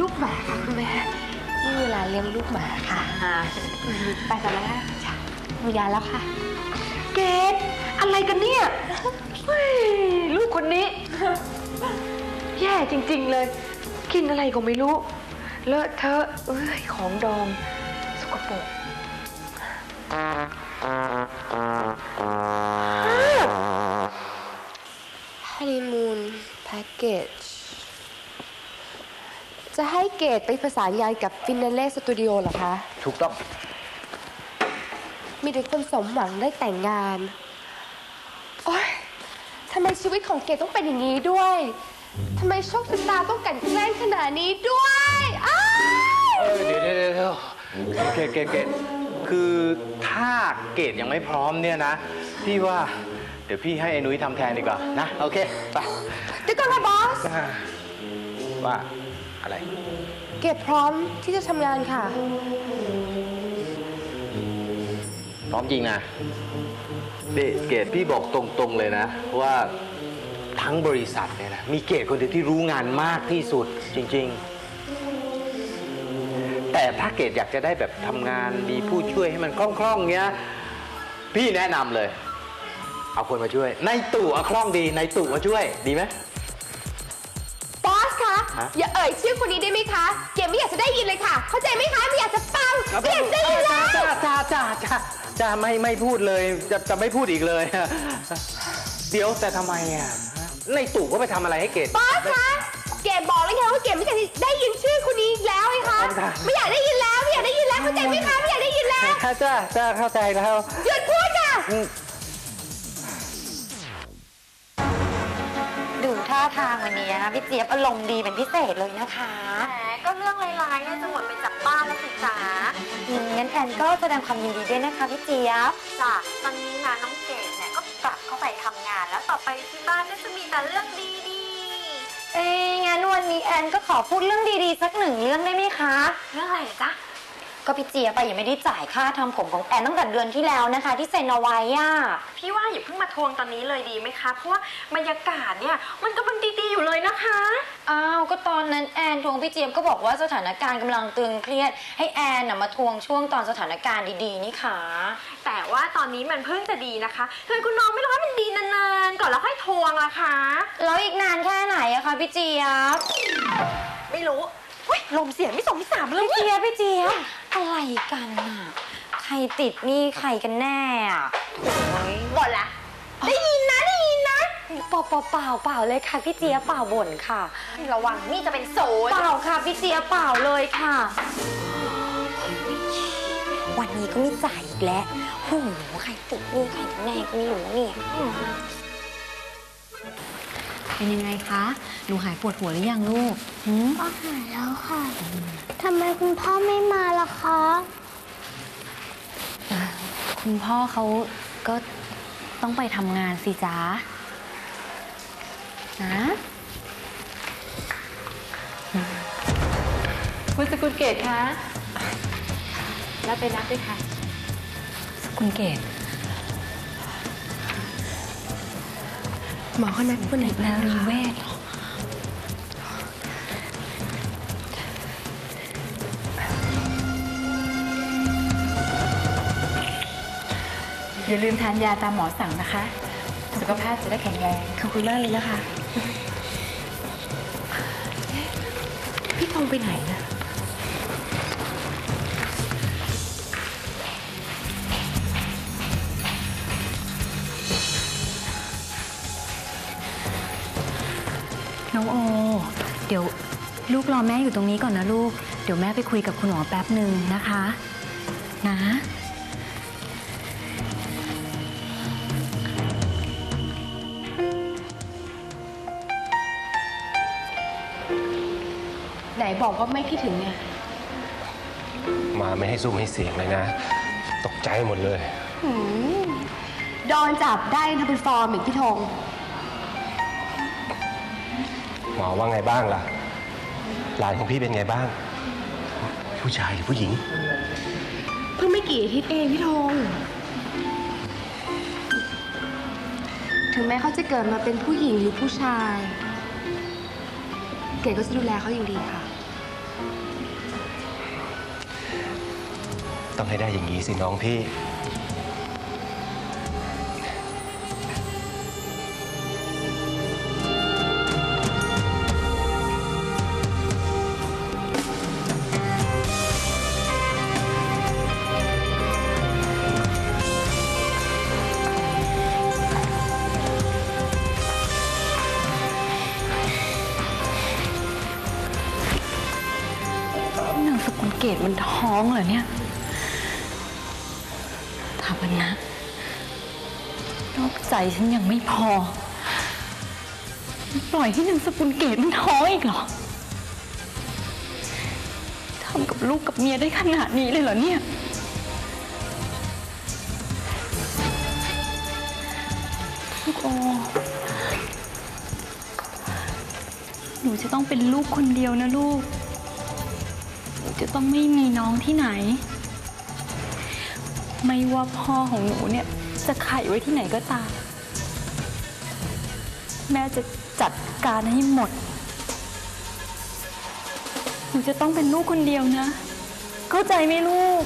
ลูกหมาค่ะคุณแม่นี่เวลาเลี้ยงลูกหมาค่ะ ไปกันแล้วจ้ะมียาแล้วค่ะ เกดอะไรกันเนี่ยเฮ้ยลูกคนนี้ แย่จริงๆเลย กินอะไรก็ไม่รู้ เลอะเทอะเอ้ยของดอง สกปรกฮันนีมูนแพ็กเกจ จะให้เกดไปประสานงานกับฟินาเล่สตูดิโอเหรอคะ ถูกต้อง มีแต่คนสมหวังได้แต่งงาน โอ๊ยทำไมชีวิตของเกดต้องเป็นอย่างนี้ด้วยทำไมโชคชะตาต้องกลันแกล้งขนาดนี้ด้วยอ้ายเออเดี๋ยวเดี๋ยวเดี๋ยวเกดเกดเกดคือถ้าเกดยังไม่พร้อมเนี่ยนะ พี่ว่าเดี๋ยวพี่ให้ไอ้นุ้ยทำแทนดีกว่านะ โอเค ไป เดี๋ยวก่อนค่ะบอสอ่าว่า อะไร เกดพร้อมที่จะทำงานค่ะ พร้อมจริงนะเดเกดพี่บอกตรงๆเลยนะ ว่าทั้งบริษัทเนี่ยนะมีเกดคนเดียวที่รู้งานมากที่สุดจริง ๆ แต่ถ้าเกดอยากจะได้แบบทำงานมีผู้ช่วยให้มันคล่องๆเงี้ยพี่แนะนำเลย เอาคนมาช่วย ในตู่อะคล่องดีในตู่มาช่วยดีไหมบอส คะฮะอย่าเอ่ยชื่อคนนี้ได้ไหมคะเกดไม่อยากจะได้ยินเลยค่ะ เข้าใจไหมคะไม่อยากจะฟังไม่อยากจะได้ยินแล้วจ้าจ้าจ้าจ้าจ้าไม่ไม่พูดเลยจะจะไม่พูดอีกเลย เดี๋ยวแต่ทำไมอะในตู่ก็ไปทำอะไรให้เกด บอสคะเกดบอกแล้วไงว่าเกดไม่อยากจะได้ยินชื่อคนนี้อีกแล้วไงคะไม่อยากได้ยินแล้วไม่อยากได้ยินแล้วเข้าใจไหมคะไม่อยากได้ยินแล้วจ้าจ้าจ้าเข้าใจแล้วหยุดพูดค่ะดู ท่าทางวันนี้นะพี่เจี๊ยบอารมณ์ดีเป็นพิเศษเลยนะคะแหมก็เรื่องร้ายๆเนี่ยจะหมดไปจากบ้านแล้วสิจ๋าอืมงั้นแอนก็แสดงความยินดีด้วยนะคะพี่เจี๊ยบจ้ะตอนนี้นะน้องเกดเนี่ยก็กลับเข้าไปทำงาน แล้วต่อไปที่บ้านก็จะมีแต่เรื่องดีเอ้ยงั้นวันนี้แอนก็ขอพูดเรื่องดีๆ สักหนึ่งเรื่องได้ไหมคะ ๆเรื่องอะไรเหรอจ๊ะ ก็พี่เจี๊ยบไปยังไม่ได้จ่ายค่าทำผมของแอนตั้งแต่เดือนที่แล้วนะคะ ที่เซ็นเอาไว้อะพี่ว่าอย่าเพิ่งมาทวงตอนนี้เลยดีไหมคะ เพราะว่าบรรยากาศเนี่ยมันกำลังดีๆอยู่เลยนะคะ อ้าวก็ตอนนั้นแอนทวงพี่เจี๊ยบก็บอกว่าสถานการณ์กำลังตึงเครียด ให้แอนน่ะมาทวงช่วงตอนสถานการณ์ดีๆนี่ค่ะ แต่ว่าตอนนี้มันเพิ่งจะดีนะคะทำไมคุณน้องไม่รอให้มันดีนานๆก่อนแล้วค่อยทวงล่ะคะ แล้วอีกนานแค่ไหนอะคะพี่เจี๊ยบ ไม่รู้เฮ้ ยลมเสียงไม่สองไม่สามเลยพี่เจี๊ยบพี่เจี๊ยบอะไรกันอะใครติดหนี่ใครกันแน่อะหมดละ ได้ยินนะได้ยินนะ เปล่าเปล่าเปล่าเปล่าเลยค่ะพี่เจี๊ยบเปล่าบ่นค่ะ ระวังนี่จะเป็นโซนเปล่าค่ะพี่เจี๊ยบเปล่าเลยค่ะ วันนี้ก็ไม่จ่ายอีกแล้วโอ้โหใครติดหนี่ใครกันแน่ก็ไม่รู้เนี่ย เป็นยังไงคะ หนูหายปวดหัวหรือยังลูกหืมก็หายแล้วค่ะ ทำไมคุณพ่อไม่มาล่ะคะ คุณพ่อเขาก็ต้องไปทำงานสิจ๊ะนะคุณสกุลเกตคะ รับไปนับด้วยค่ะคุณเกด หมอเขานัดวันไหนนารีเวศอย่าลืมทานยาตามหมอสั่งนะคะ สุขภาพจะได้แข็งแรง ขอบคุณมากเลยนะคะ พี่ทองไปไหนนะ ดี๋ยวลูกรอแม่อยู่ตรงนี้ก่อนนะลูก เดี๋ยวแม่ไปคุยกับคุณหมอแป๊บหนึ่งนะคะ นะ ไหนบอกว่าไม่คิดถึงไงมาไม่ให้ซุ่มให้เสียงเลยนะ ตกใจหมดเลย หืมโดนจับได้ทำเป็นฟอร์มอีกพี่ธง หมอว่าไงบ้างล่ะ หลานของพี่เป็นไงบ้าง ผู้ชายหรือผู้หญิง เพิ่งไม่กี่อาทิตย์เองพี่ธงถึงแม้เขาจะเกิดมาเป็นผู้หญิงหรือผู้ชาย เกดก็จะดูแลเขาอย่างดีค่ะ ต้องให้ได้อย่างนี้สิน้องพี่ สกุลเกตมันท้องเหรอเนี่ยถามมันนะนอกใจฉันยังไม่พอ ปล่อยให้นางสกุลเกตมันท้องอีกเหรอทำกับลูกกับเมียได้ขนาดนี้เลยเหรอเนี่ยลูกโอหนูจะต้องเป็นลูกคนเดียวนะลูก จะต้องไม่มีน้องที่ไหน ไม่ว่าพ่อของหนูเนี่ยจะไข่ไว้ที่ไหนก็ตาม แม่จะจัดการให้หมด หนูจะต้องเป็นลูกคนเดียวนะ เข้าใจไหมลูก